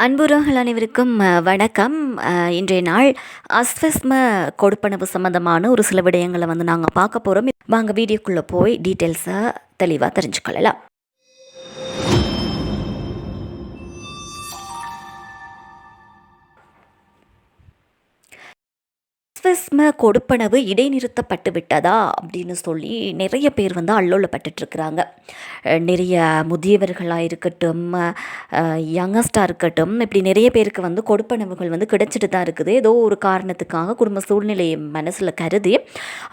அன்புறவர்கள் அனைவருக்கும் வணக்கம். இன்றைய நாள் அஸ்வஸ்ம கொடுப்பனவு சம்மந்தமான ஒரு சில விடயங்களை வந்து நாங்கள் பார்க்க போகிறோம் வாங்க வீடியோக்குள்ளே போய் டீட்டெயில்ஸை தெளிவாக தெரிஞ்சுக்கொள்ளலாம். அஸ்வஸ்ம கொடுப்பனவு இடைநிறுத்தப்பட்டு விட்டதா அப்படின்னு சொல்லி நிறைய பேர் வந்து அல்லோலப்பட்டுருக்குறாங்க நிறைய முதியவர்களாக இருக்கட்டும் யங்கஸ்டாக இருக்கட்டும் இப்படி நிறைய பேருக்கு வந்து கொடுப்பனவுகள் வந்து கிடைச்சிட்டு தான் இருக்குது. ஏதோ ஒரு காரணத்துக்காக குடும்ப சூழ்நிலையை மனசில் கருதி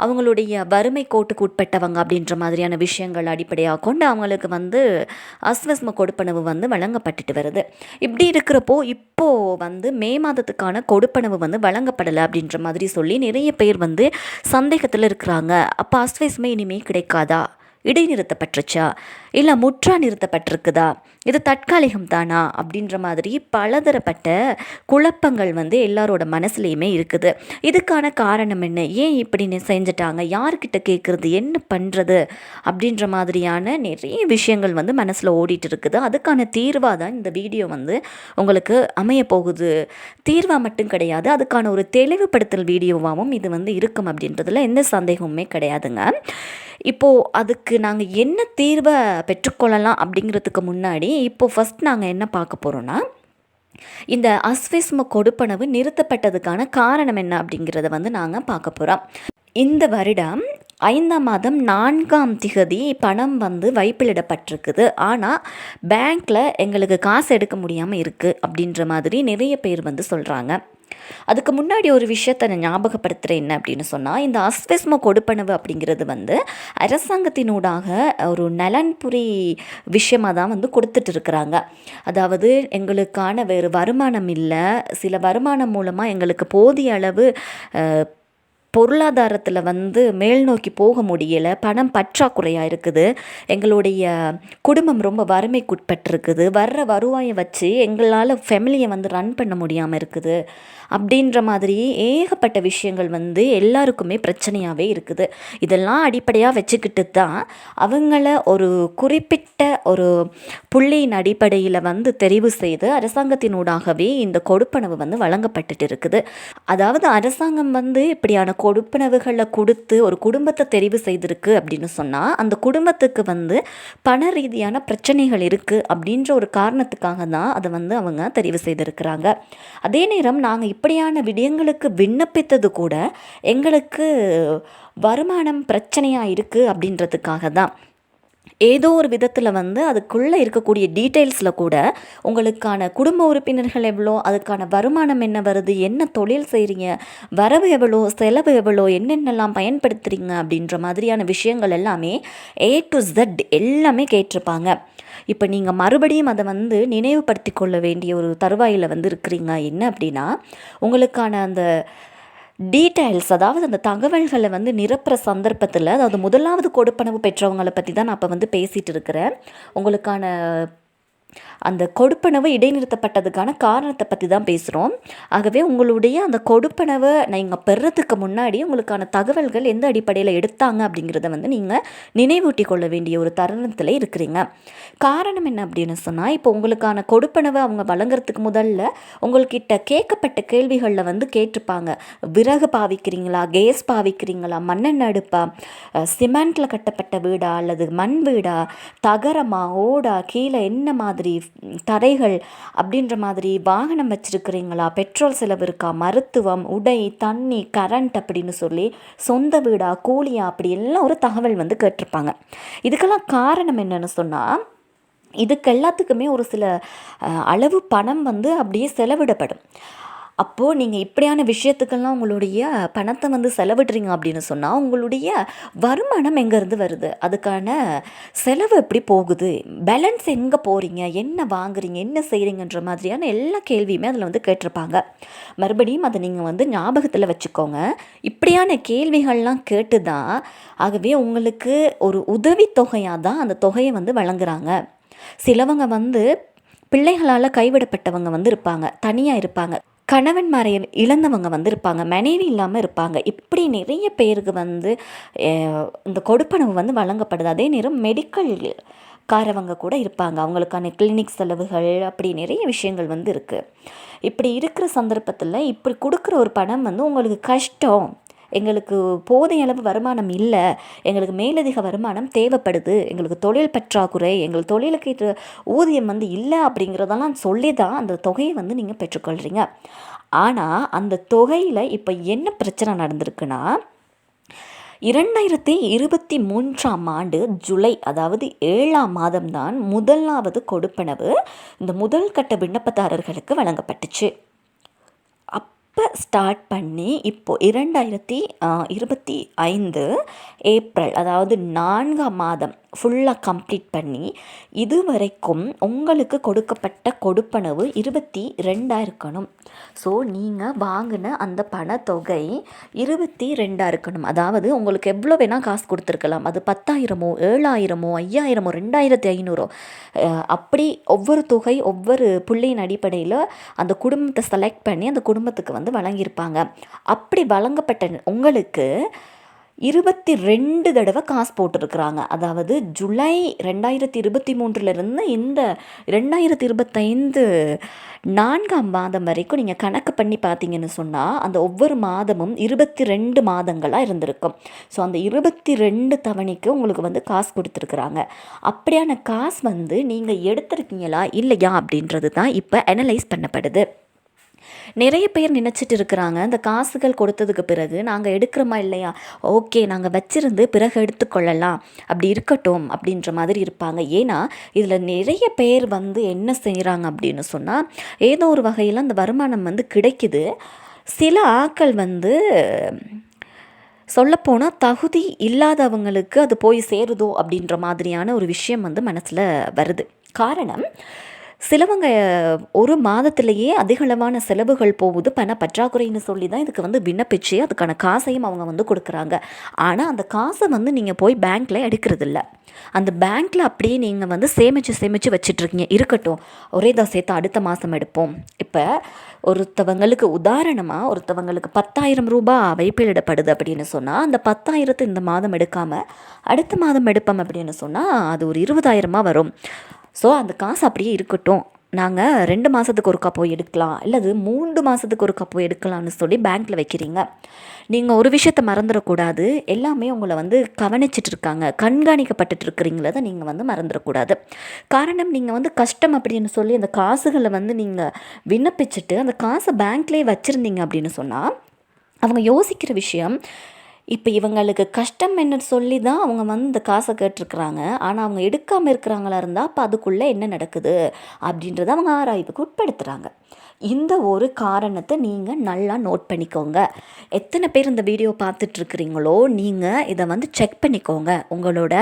அவங்களுடைய வறுமை கோட்டுக்கு உட்பட்டவங்க அப்படின்ற மாதிரியான விஷயங்கள் அடிப்படையாக கொண்டு அவங்களுக்கு வந்து அஸ்வஸ்ம கொடுப்பனவு வந்து வழங்கப்பட்டுட்டு வருது. இப்படி இருக்கிறப்போ இப்போது வந்து மே மாதத்துக்கான கொடுப்பனவு வந்து வழங்கப்படலை அப்படின்ற மாதிரி சொல்லி நிறைய பேர் வந்து சந்தேகத்தில் இருக்கிறாங்க. அப்போ அஸ்வஸ்மை இனிமேல் கிடைக்காதா? இடைநிறுத்தப்பட்டுருச்சா? இல்லை முற்றா நிறுத்தப்பட்டிருக்குதா? இது தற்காலிகம் தானா அப்படின்ற மாதிரி பலதரப்பட்ட குழப்பங்கள் வந்து எல்லாரோட மனசுலையுமே இருக்குது. இதுக்கான காரணம் என்ன? ஏன் இப்படி செஞ்சுட்டாங்க? யார்கிட்ட கேட்குறது என்ன பண்ணுறது அப்படின்ற மாதிரியான நிறைய விஷயங்கள் வந்து மனசில் ஓடிட்டு இருக்குது அதுக்கான தீர்வாக தான் இந்த வீடியோ வந்து உங்களுக்கு அமைய போகுது. தீர்வாக மட்டும் கிடையாது. அதுக்கான ஒரு தெளிவுபடுத்தல் வீடியோவாகவும் இது வந்து இருக்கும் அப்படின்றதுல எந்த சந்தேகமுமே கிடையாதுங்க. இப்போது அதுக்கு நாங்கள் என்ன தீர்வை பெற்றுக்கொள்ளலாம் அப்படிங்கிறதுக்கு முன்னாடி இப்போது ஃபஸ்ட் நாங்கள் என்ன பார்க்க போகிறோன்னா இந்த அஸ்விஸ்ம கொடுப்பனவு நிறுத்தப்பட்டதுக்கான காரணம் என்ன அப்படிங்கிறத வந்து நாங்கள் பார்க்க போகிறோம் இந்த வருடம் ஐந்தாம் மாதம் நான்காம் திகதி பணம் வந்து வைப்பிலிடப்பட்டிருக்குது. ஆனால் பேங்க்கில் எங்களுக்கு காசு எடுக்க முடியாமல் இருக்குது அப்படின்ற மாதிரி நிறைய பேர் வந்து சொல்கிறாங்க அதுக்கு முன்னாடி ஒரு விஷயத்தை நான் ஞாபகப்படுத்துகிறேன் என்ன அப்படின்னு சொன்னால் இந்த அஸ்வஸ்ம கொடுப்பனவு அப்படிங்கிறது வந்து அரசாங்கத்தினூடாக ஒரு நலன்புரி விஷயமாக தான் வந்து கொடுத்துட்டு இருக்கிறாங்க. அதாவது எங்களுக்கான வேறு வருமானம் இல்லை. சில வருமானம் மூலமாக எங்களுக்கு போதிய அளவு பொருளாதாரத்தில் வந்து மேல் நோக்கி போக முடியலை பணம் பற்றாக்குறையாக இருக்குது. எங்களுடைய குடும்பம் ரொம்ப வறுமைக்குட்பட்டிருக்குது. வர்ற வருவாயை வச்சு எங்களால் ஃபேமிலியை வந்து ரன் பண்ண முடியாமல் இருக்குது. அப்படின்ற மாதிரி ஏகப்பட்ட விஷயங்கள் வந்து எல்லாருக்குமே பிரச்சனையாகவே இருக்குது. இதெல்லாம் அடிப்படையாக வச்சுக்கிட்டு தான் அவங்கள ஒரு குறிப்பிட்ட ஒரு புள்ளியின் அடிப்படையில் வந்து தெரிவு செய்து அரசாங்கத்தினூடாகவே இந்த கொடுப்பனவு வந்து வழங்கப்பட்டுட்டு இருக்குது. அதாவது அரசாங்கம் வந்து இப்படியான கொடுப்பனவுகளை கொடுத்து ஒரு குடும்பத்தை தெரிவு செய்திருக்கு அப்படின்னு சொன்னால் அந்த குடும்பத்துக்கு வந்து பண ரீதியான பிரச்சனைகள் இருக்குது அப்படின்ற ஒரு காரணத்துக்காக தான் அதை வந்து அவங்க தெரிவு செய்திருக்கிறாங்க. அதே நேரம் நாங்கள் இப்படியான விடயங்களுக்கு விண்ணப்பித்தது கூட எங்களுக்கு வருமானம் பிரச்சனையாக இருக்குது அப்படின்றதுக்காக தான். ஏதோ ஒரு விதத்தில் வந்து அதுக்குள்ளே இருக்கக்கூடிய டீட்டெயில்ஸில் கூட உங்களுக்கான குடும்ப உறுப்பினர்கள் எவ்வளோ அதுக்கான வருமானம் என்ன வருது என்ன தொழில் செய்கிறீங்க வரவு எவ்வளோ செலவு எவ்வளோ என்னென்னலாம் பயன்படுத்துகிறீங்க அப்படின்ற மாதிரியான விஷயங்கள் எல்லாமே ஏ டு ஜெட் எல்லாமே கேட்டிருப்பாங்க. இப்போ நீங்கள் மறுபடியும் அதை வந்து நினைவுபடுத்தி கொள்ள வேண்டிய ஒரு தருவாயில் வந்து இருக்கிறீங்க. என்ன அப்படின்னா உங்களுக்கான அந்த டீட்டெயில்ஸ் அதாவது அந்த தகவல்களை வந்து நிரப்புற சந்தர்ப்பத்தில் அதாவது முதலாவது கொடுப்பனவு பெற்றவங்களை பற்றி தான் நான் இப்போ வந்து பேசிகிட்டு இருக்கிறேன். உங்களுக்கான அந்த கொடுப்பனவு இடைநிறுத்தப்பட்டதுக்கான காரணத்தை பற்றி தான் பேசுகிறோம் ஆகவே உங்களுடைய அந்த கொடுப்பனவை நீங்கள் பெறத்துக்கு முன்னாடி உங்களுக்கான தகவல்கள் எந்த அடிப்படையில் எடுத்தாங்க அப்படிங்கிறத வந்து நீங்கள் நினைவூட்டி கொள்ள வேண்டிய ஒரு தருணத்தில் இருக்கிறீங்க. காரணம் என்ன அப்படின்னு சொன்னால் இப்போ உங்களுக்கான கொடுப்பனவை அவங்க வழங்குறதுக்கு முதல்ல உங்கள்கிட்ட கேட்கப்பட்ட கேள்விகளில் வந்து கேட்டிருப்பாங்க. விறகு பாவிக்கிறீங்களா கேஸ் பாவிக்கிறீங்களா மண்ணெண்ணெய் அடுப்பா சிமெண்ட்டில் கட்டப்பட்ட வீடா அல்லது மண் வீடா தகரமா ஓடா கீழே என்ன மாதிரி தரைகள் அப்படின்ற மாதிரி வாகனம் வச்சுருக்கிறீங்களா? பெட்ரோல் செலவு இருக்கா? மருத்துவம் உடை தண்ணி கரண்ட் அப்படின்னு சொல்லி சொந்த வீடா கூலியா அப்படி எல்லாம் ஒரு தகவல் வந்து கேட்டிருப்பாங்க. இதுக்கெல்லாம் காரணம் என்னென்னு சொன்னால் இதுக்கு எல்லாத்துக்குமே ஒரு சில அளவு பணம் வந்து அப்படியே செலவிடப்படும். அப்போது நீங்கள் இப்படியான விஷயத்துக்கெல்லாம் உங்களுடைய பணத்தை வந்து செலவிடுறீங்க அப்படின்னு சொன்னால் உங்களுடைய வருமானம் எங்கேருந்து வருது? அதுக்கான செலவு எப்படி போகுது? பேலன்ஸ் எங்கே போகிறீங்க என்ன வாங்குறீங்க? என்ன செய்கிறீங்கன்ற மாதிரியான எல்லா கேள்வியுமே அதில் வந்து கேட்டிருப்பாங்க. மறுபடியும் அதை நீங்கள் வந்து ஞாபகத்தில் வச்சுக்கோங்க. இப்படியான கேள்விகள்லாம் கேட்டு தான் ஆகவே உங்களுக்கு ஒரு உதவித்தொகையாக தான் அந்த தொகையை வந்து வழங்குறாங்க. சிலவங்க வந்து பிள்ளைகளால் கைவிடப்பட்டவங்க வந்து இருப்பாங்க. தனியாக இருப்பாங்க. கணவன்மாரை இழந்தவங்க வந்து இருப்பாங்க. மனைவி இல்லாமல் இருப்பாங்க. இப்படி நிறைய பேருக்கு வந்து இந்த கொடுப்பனவு வந்து வழங்கப்படுது. அதே நேரம் மெடிக்கல் காரவங்க கூட இருப்பாங்க. அவங்களுக்கான கிளினிக் செலவுகள் அப்படி நிறைய விஷயங்கள் வந்து இருக்குது இப்படி இருக்கிற சந்தர்ப்பத்தில் இப்படி கொடுக்குற ஒரு பணம் வந்து உங்களுக்கு கஷ்டம். எங்களுக்கு போதிய அளவு வருமானம் இல்லை. எங்களுக்கு மேலதிக வருமானம் தேவைப்படுது. எங்களுக்கு தொழில் பற்றாக்குறை எங்கள் தொழிலுக்கு ஊதியம் வந்து இல்லை அப்படிங்கிறதெல்லாம் சொல்லி தான் அந்த தொகையை வந்து நீங்கள் பெற்றுக்கொள்கிறீங்க ஆனால் அந்த தொகையில் இப்போ என்ன பிரச்சனை நடந்திருக்குன்னா இரண்டாயிரத்தி இருபத்தி மூன்றாம் ஆண்டு ஜூலை அதாவது ஏழாம் மாதம்தான் முதலாவது கொடுப்பனவு இந்த முதல் கட்ட விண்ணப்பதாரர்களுக்கு வழங்கப்பட்டுச்சு. இப்போ ஸ்டார்ட் பண்ணி இப்போது இரண்டாயிரத்தி இருபத்தி ஐந்து ஏப்ரல் அதாவது நான்காம் மாதம் ஃபுல்லாக கம்ப்ளீட் பண்ணி இது வரைக்கும் உங்களுக்கு கொடுக்கப்பட்ட கொடுப்பனவு இருபத்தி ரெண்டாக இருக்கணும். ஸோ நீங்கள் வாங்கின அந்த பணத்தொகை இருபத்தி ரெண்டாக இருக்கணும். அதாவது உங்களுக்கு எவ்வளோ வேணால் காசு கொடுத்துருக்கலாம். அது பத்தாயிரமோ ஏழாயிரமோ ஐயாயிரமோ ரெண்டாயிரத்தி ஐநூறோ அப்படி ஒவ்வொரு தொகை ஒவ்வொரு புள்ளியின் அடிப்படையில் அந்த குடும்பத்தை செலக்ட் பண்ணி அந்த குடும்பத்துக்கு வந்து வழங்கியிருப்பாங்க. அப்படி வழங்கப்பட்ட உங்களுக்கு இருபத்தி ரெண்டு தடவை காசு போட்டிருக்கிறாங்க. அதாவது ஜூலை ரெண்டாயிரத்தி இருபத்தி மூன்றுலேருந்து இந்த ரெண்டாயிரத்தி இருபத்தைந்து நான்காம் மாதம் வரைக்கும் நீங்கள் கணக்கு பண்ணி பார்த்தீங்கன்னு சொன்னால் அந்த ஒவ்வொரு மாதமும் இருபத்தி ரெண்டு மாதங்களாக இருந்திருக்கும். ஸோ அந்த இருபத்தி ரெண்டு தவணைக்கு உங்களுக்கு வந்து காசு கொடுத்துருக்குறாங்க. அப்படியான காசு வந்து நீங்கள் எடுத்திருக்கீங்களா இல்லையா அப்படின்றது தான் இப்போ அனலைஸ் பண்ணப்படுது. நிறைய பேர் நினச்சிட்டு இருக்கிறாங்க இந்த காசுகள் கொடுத்ததுக்கு பிறகு நாங்கள் எடுக்கிறோமா இல்லையா? ஓகே நாங்கள் வச்சிருந்து பிறகு எடுத்துக்கொள்ளலாம் அப்படி இருக்கட்டும் அப்படின்ற மாதிரி இருப்பாங்க. ஏன்னா இதில் நிறைய பேர் வந்து என்ன செய்கிறாங்க அப்படின்னு சொன்னால் ஏதோ ஒரு வகையில் அந்த வருமானம் வந்து கிடைக்குது. சில ஆக்கள் வந்து சொல்லப்போனால் தகுதி இல்லாதவங்களுக்கு அது போய் சேருதோ அப்படின்ற மாதிரியான ஒரு விஷயம் வந்து மனசில் வருது. காரணம் சிலவங்க ஒரு மாதத்திலேயே அதிகளவான செலவுகள் போகுது பண பற்றாக்குறைன்னு சொல்லி தான் இதுக்கு வந்து விண்ணப்பிச்சு அதுக்கான காசையும் அவங்க வந்து கொடுக்குறாங்க. ஆனால் அந்த காசை வந்து நீங்கள் போய் பேங்க்கில் எடுக்கிறதில்ல. அந்த பேங்க்கில் அப்படியே நீங்கள் வந்து சேமித்து சேமித்து வச்சிட்ருக்கீங்க. இருக்கட்டும். ஒரே தான் சேர்த்து அடுத்த மாதம் எடுப்போம். இப்போ ஒருத்தவங்களுக்கு உதாரணமாக ஒருத்தவங்களுக்கு பத்தாயிரம் ரூபாய் வைப்பிலிடப்படுது அப்படின்னு சொன்னால் அந்த பத்தாயிரத்தை இந்த மாதம் எடுக்காமல் அடுத்த மாதம் எடுப்போம் அப்படின்னு சொன்னால் அது ஒரு இருபதாயிரமாக வரும். ஸோ அந்த காசு அப்படியே இருக்கட்டும். நாங்கள் ரெண்டு மாதத்துக்கு ஒருக்கா போய் எடுக்கலாம். இல்லது மூன்று மாதத்துக்கு ஒருக்கா போய் எடுக்கலாம்னு சொல்லி பேங்க்கில் வைக்கிறீங்க. நீங்கள் ஒரு விஷயத்தை மறந்துடக்கூடாது. எல்லாமே உங்களை வந்து கவனிச்சிட்டு இருக்காங்க கண்காணிக்கப்பட்டுட்டு இருக்கிறீங்களத நீங்கள் வந்து மறந்துடக்கூடாது. காரணம் நீங்கள் வந்து கஷ்டம் அப்படின்னு சொல்லி அந்த காசுகளை வந்து நீங்கள் விண்ணப்பிச்சுட்டு அந்த காசை பேங்க்லேயே வச்சுருந்தீங்க அப்படின்னு சொன்னால் அவங்க யோசிக்கிற விஷயம் இப்போ இவங்களுக்கு கஷ்டம் என்ன சொல்லி தான் அவங்க வந்து இந்த காசை கேட்டிருக்கிறாங்க. ஆனால் அவங்க எடுக்காமல் இருக்கிறாங்களா இருந்தால் அப்போ அதுக்குள்ளே என்ன நடக்குது? அப்படின்றத அவங்க ஆராய்வுக்கு உட்படுத்துகிறாங்க இந்த ஒரு காரணத்தை நீங்கள் நல்லா நோட் பண்ணிக்கோங்க. எத்தனை பேர் இந்த வீடியோ பார்த்துட்ருக்குறீங்களோ நீங்கள் இதை வந்து செக் பண்ணிக்கோங்க. உங்களோட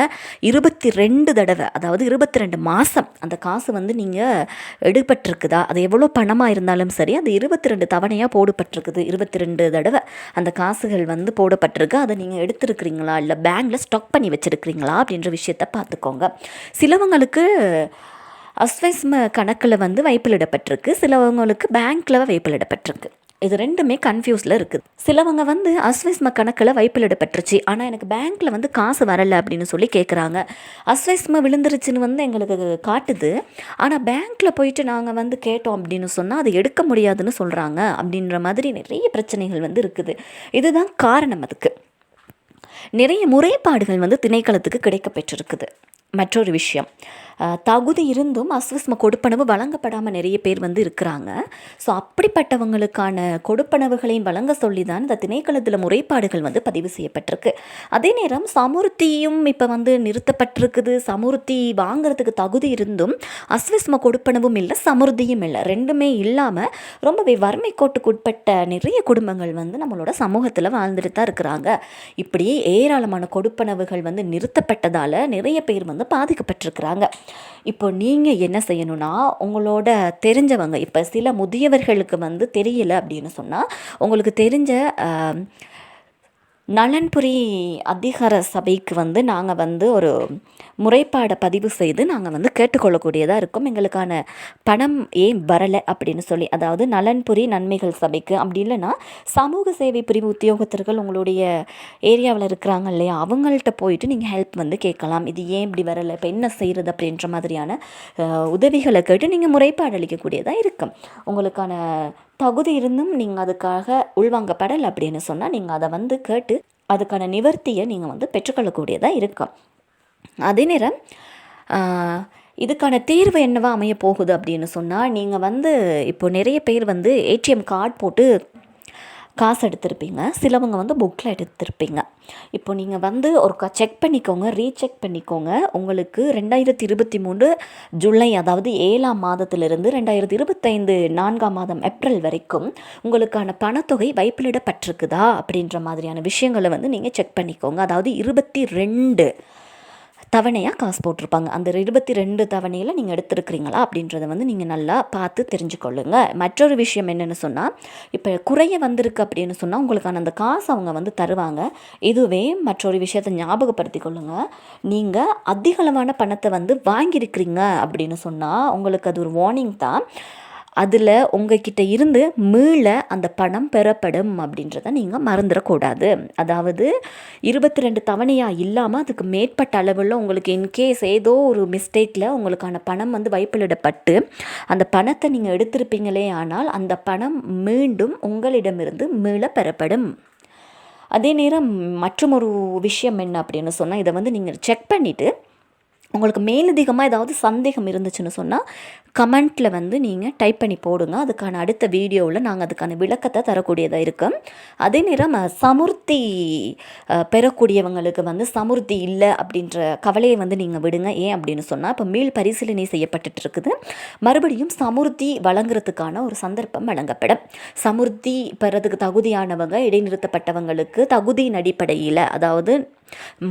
இருபத்தி ரெண்டு தடவை அதாவது இருபத்தி ரெண்டு மாதம் அந்த காசு வந்து நீங்கள் எடுபட்டிருக்குதா? அது எவ்வளோ பணமாக இருந்தாலும் சரி அது இருபத்தி ரெண்டு தவணையாக போடப்பட்டிருக்குது. இருபத்தி ரெண்டு தடவை அந்த காசுகள் வந்து போடப்பட்டிருக்கு. அதை நீங்கள் எடுத்துருக்குறீங்களா? இல்லை பேங்கில் ஸ்டாக் பண்ணி வச்சுருக்கிறீங்களா? அப்படின்ற விஷயத்த பார்த்துக்கோங்க. சிலவங்களுக்கு அஸ்வைஸ்ம கணக்கில் வந்து வைப்பிலிடப்பட்டிருக்கு. சிலவங்களுக்கு பேங்க்கில் வைப்பிலிடப்பட்டிருக்கு. இது ரெண்டுமே கன்ஃபியூஸில் இருக்குது. சிலவங்க வந்து அஸ்வைஸ்ம கணக்கில் வைப்பிலிடப்பட்டுருச்சு. ஆனால் எனக்கு பேங்க்கில் வந்து காசு வரலை அப்படின்னு சொல்லி கேட்குறாங்க அஸ்வைஸ்ம விழுந்துருச்சுன்னு வந்து எங்களுக்கு காட்டுது. ஆனால் பேங்க்கில் போயிட்டு நாங்கள் வந்து கேட்டோம் அப்படின்னு சொன்னால் அது எடுக்க முடியாதுன்னு சொல்கிறாங்க அப்படின்ற மாதிரி நிறைய பிரச்சனைகள் வந்து இருக்குது. இதுதான் காரணம் அதுக்கு. நிறைய முறைப்பாடுகள் வந்து திணைக்களத்துக்கு கிடைக்க பெற்றிருக்குது மற்றொரு விஷயம். தகுதி இருந்தும் அஸ்விஸ்ம கொடுப்பனவு வழங்கப்படாமல் நிறைய பேர் வந்து இருக்கிறாங்க. ஸோ அப்படிப்பட்டவங்களுக்கான கொடுப்பனவுகளையும் வழங்க சொல்லி தான் இந்த திணைக்களத்தில் முறைப்பாடுகள் வந்து பதிவு செய்யப்பட்டிருக்கு. அதே நேரம் சமுர்த்தியும் இப்போ வந்து நிறுத்தப்பட்டிருக்குது. சமுர்த்தி வாங்குறதுக்கு தகுதி இருந்தும் அஸ்விஸ்ம கொடுப்பனவும் இல்லை சமுர்த்தியும் இல்லை. ரெண்டுமே இல்லாமல் ரொம்பவே வறுமை கோட்டுக்கு உட்பட்ட நிறைய குடும்பங்கள் வந்து நம்மளோட சமூகத்தில் வாழ்ந்துட்டு தான் இருக்கிறாங்க. இப்படி ஏராளமான கொடுப்பனவுகள் வந்து நிறுத்தப்பட்டதால் நிறைய பேர் வந்து பாதிக்கப்பட்டிருக்கிறாங்க. இப்போ நீங்கள் என்ன செய்யணும்னா உங்களோட தெரிஞ்சவங்க இப்போ சில முதியவர்களுக்கு வந்து தெரியல அப்படின்னு சொன்னால் உங்களுக்கு தெரிஞ்ச நலன்புரி அதிகார சபைக்கு வந்து நாங்கள் வந்து ஒரு முறைப்பாடை பதிவு செய்து நாங்கள் வந்து கேட்டுக்கொள்ளக்கூடியதாக இருக்கும். எங்களுக்கான பணம் ஏன் வரலை அப்படின்னு சொல்லி அதாவது நலன்புரி நன்மைகள் சபைக்கு அப்படி இல்லைன்னா சமூக சேவை பிரிவு உத்தியோகத்தர்கள் உங்களுடைய ஏரியாவில் இருக்கிறாங்க இல்லையா அவங்கள்ட்ட போயிட்டு நீங்கள் ஹெல்ப் வந்து கேட்கலாம். இது ஏன் இப்படி வரலை? இப்போ என்ன செய்கிறது அப்படின்ற மாதிரியான உதவிகளை கேட்டு நீங்கள் முறைப்பாடு அளிக்கக்கூடியதாக இருக்கும். உங்களுக்கான தகுதி இருந்தும் நீங்கள் அதுக்காக உள்வாங்கப்படலை அப்படின்னு சொன்னால் நீங்கள் அதை வந்து கேட்டு அதுக்கான நிவர்த்தியை நீங்கள் வந்து பெற்றுக்கொள்ளக்கூடியதாக இருக்கும். அதே நேரம் இதுக்கான தீர்வு என்னவா அமைய போகுது அப்படின்னு சொன்னால் நீங்கள் வந்து இப்போ நிறைய பேர் வந்து ஏடிஎம் கார்டு போட்டு காசு எடுத்திருப்பீங்க. சிலவங்க வந்து புக்கில் எடுத்திருப்பீங்க. இப்போ நீங்கள் வந்து ஒரு செக் பண்ணிக்கோங்க ரீசெக் பண்ணிக்கோங்க. உங்களுக்கு ரெண்டாயிரத்தி இருபத்தி மூணு ஜூலை அதாவது ஏழாம் மாதத்திலிருந்து ரெண்டாயிரத்தி இருபத்தைந்து நான்காம் மாதம் ஏப்ரல் வரைக்கும் உங்களுக்கான பணத்தொகை வைப்பிலிடப்பட்டிருக்குதா? அப்படின்ற மாதிரியான விஷயங்களை வந்து நீங்கள் செக் பண்ணிக்கோங்க. அதாவது இருபத்தி ரெண்டு தவணையாக காசு போட்டிருப்பாங்க. அந்த இருபத்தி ரெண்டு தவணையில் நீங்கள் எடுத்துருக்கிறீங்களா அப்படின்றத வந்து நீங்கள் நல்லா பார்த்து தெரிஞ்சுக்கொள்ளுங்க. மற்றொரு விஷயம் என்னென்னு சொன்னால் இப்போ குறைய வந்திருக்கு அப்படின்னு சொன்னால் உங்களுக்கான அந்த காசு அவங்க வந்து தருவாங்க. இதுவே மற்றொரு விஷயத்தை ஞாபகப்படுத்தி கொள்ளுங்கள் நீங்கள் அதிகளவான பணத்தை வந்து வாங்கியிருக்கிறீங்க அப்படின்னு சொன்னால் உங்களுக்கு அது ஒரு வார்னிங் தான். அதில் உங்ககிட்ட இருந்து மீள அந்த பணம் பெறப்படும் அப்படின்றத நீங்கள் மறந்துடக்கூடாது. அதாவது இருபத்தி ரெண்டு தவணையாக இல்லாமல் அதுக்கு மேற்பட்ட அளவில் உங்களுக்கு இன்கேஸ் ஏதோ ஒரு மிஸ்டேக்கில் உங்களுக்கான பணம் வந்து வைப்பிலிடப்பட்டு அந்த பணத்தை நீங்கள் எடுத்திருப்பீங்களே ஆனால் அந்த பணம் மீண்டும் உங்களிடமிருந்து மீள பெறப்படும். அதே நேரம் மற்றும் ஒரு விஷயம் என்ன அப்படின்னு சொன்னால் இதை வந்து நீங்கள் செக் பண்ணிவிட்டு உங்களுக்கு மேலதிகமாக ஏதாவது சந்தேகம் இருந்துச்சுன்னு சொன்னால் கமெண்ட்டில் வந்து நீங்கள் டைப் பண்ணி போடுங்க. அதுக்கான அடுத்த வீடியோவில் நாங்கள் அதுக்கான விளக்கத்தை தரக்கூடியதாக இருக்கும். அதே நேரம் சமுர்த்தி பெறக்கூடியவங்களுக்கு வந்து சமுர்த்தி இல்லை அப்படின்ற கவலையை வந்து நீங்கள் விடுங்க. ஏன் அப்படின்னு சொன்னால் இப்போ மீள் பரிசீலனை செய்யப்பட்டுட்டு இருக்குது மறுபடியும் சமுர்த்தி வழங்குறதுக்கான ஒரு சந்தர்ப்பம் வழங்கப்படும். சமுர்த்தி பெறதுக்கு தகுதியானவங்க இடைநிறுத்தப்பட்டவங்களுக்கு தகுதியின் அடிப்படையில் அதாவது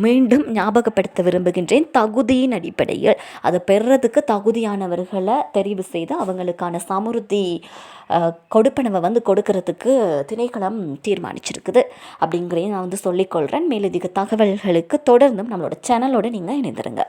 மீண்டும் ஞாபகப்படுத்த விரும்புகின்றேன் தகுதியின் அடிப்படையில். அதை பெறுறதுக்கு தகுதியானவர்களை தெரிவு செய்து அவங்களுக்கான சமுருத்தி கொடுப்பனவை வந்து கொடுக்கறதுக்கு திணைக்களம் தீர்மானிச்சிருக்குது. அப்படிங்கிறதையும் நான் வந்து சொல்லிக்கொள்கிறேன் மேலதிக தகவல்களுக்கு தொடர்ந்தும் நம்மளோட சேனலோடு நீங்கள் இணைந்துருங்க.